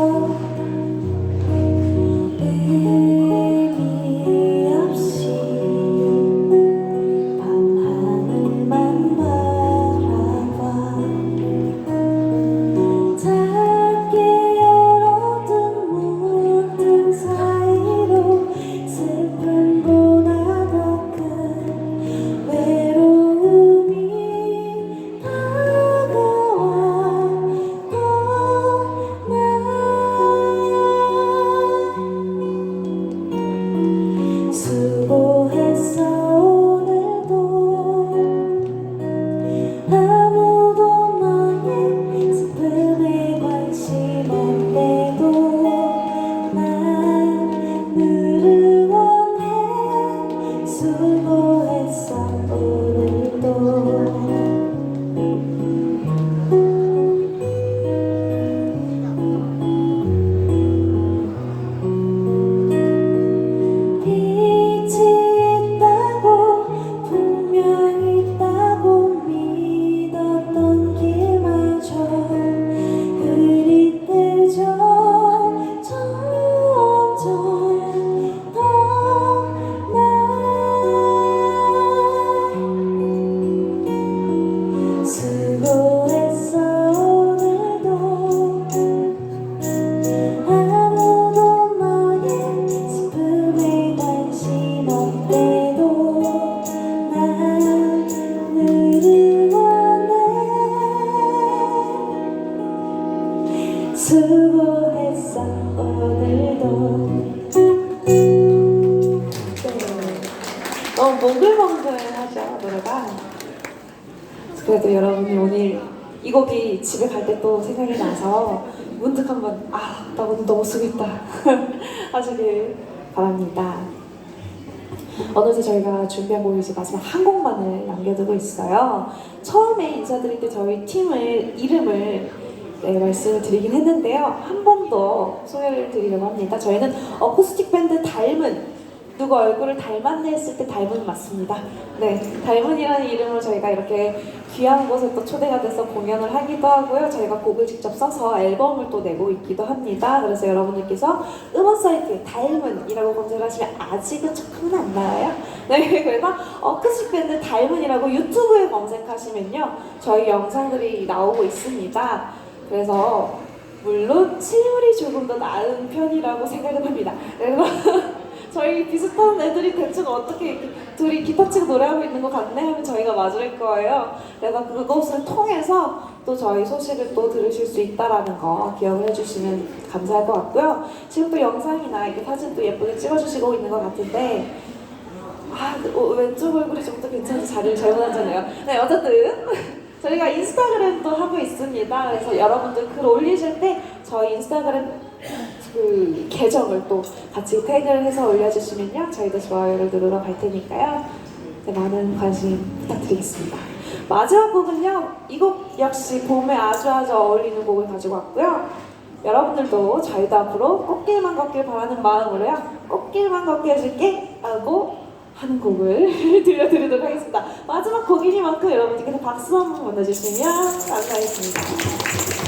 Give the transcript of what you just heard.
Senhor. 그래도 여러분이 오늘 이 곡이 집에 갈 때 또 생각이 나서 문득 한번 아, 나 오늘 너무 쓰겠다 하시길 바랍니다. 어느새 저희가 준비한 곡이 이제 마지막 한 곡만을 남겨두고 있어요. 처음에 인사드릴 때 저희 팀을 이름을 네, 말씀을 드리긴 했는데요. 한 번 더 소개를 드리려고 합니다. 저희는 어쿠스틱 밴드 닮은 누구 얼굴을 닮았네 했을 때 닮은 맞습니다. 네, 닮은이라는 이름으로 저희가 이렇게 귀한 곳에 또 초대가 돼서 공연을 하기도 하고요. 저희가 곡을 직접 써서 앨범을 또 내고 있기도 합니다. 그래서 여러분들께서 음원 사이트에 닮은이라고 검색을 하시면 아직은 조금은 안 나와요. 네, 그래서 어쿠스틱 밴드 닮은이라고 유튜브에 검색하시면요. 저희 영상들이 나오고 있습니다. 그래서 물론 실물이 조금 더 나은 편이라고 생각을 합니다. 그래서 저희 비슷한 애들이 대충 어떻게 둘이 기타 치고 노래하고 있는 것 같네 하면 저희가 맞을 거예요. 그래서 그것을 통해서 또 저희 소식을 또 들으실 수 있다라는 거 기억을 해주시면 감사할 것 같고요. 지금 또 영상이나 이렇게 사진도 예쁘게 찍어주시고 있는 것 같은데 아, 어, 왼쪽 얼굴이 좀 더 괜찮아서 자리를 잘못 앉았네요. 네, 어쨌든 저희가 인스타그램도 하고 있습니다. 그래서 여러분들 글 올리실 때 저희 인스타그램 그 계정을 또 같이 태그를 해서 올려주시면요. 저희도 좋아요를 누르러 갈 테니까요. 네, 많은 관심 부탁드리겠습니다. 마지막 곡은요. 이 곡 역시 봄에 아주 아주 어울리는 곡을 가지고 왔고요. 여러분들도 저희도 앞으로 꽃길만 걷길 바라는 마음으로요. 꽃길만 걷게 해줄게 하고 하는 곡을 들려드리도록 하겠습니다. 마지막 곡이니만큼 여러분들께서 박수 한번 보내주시면 감사하겠습니다.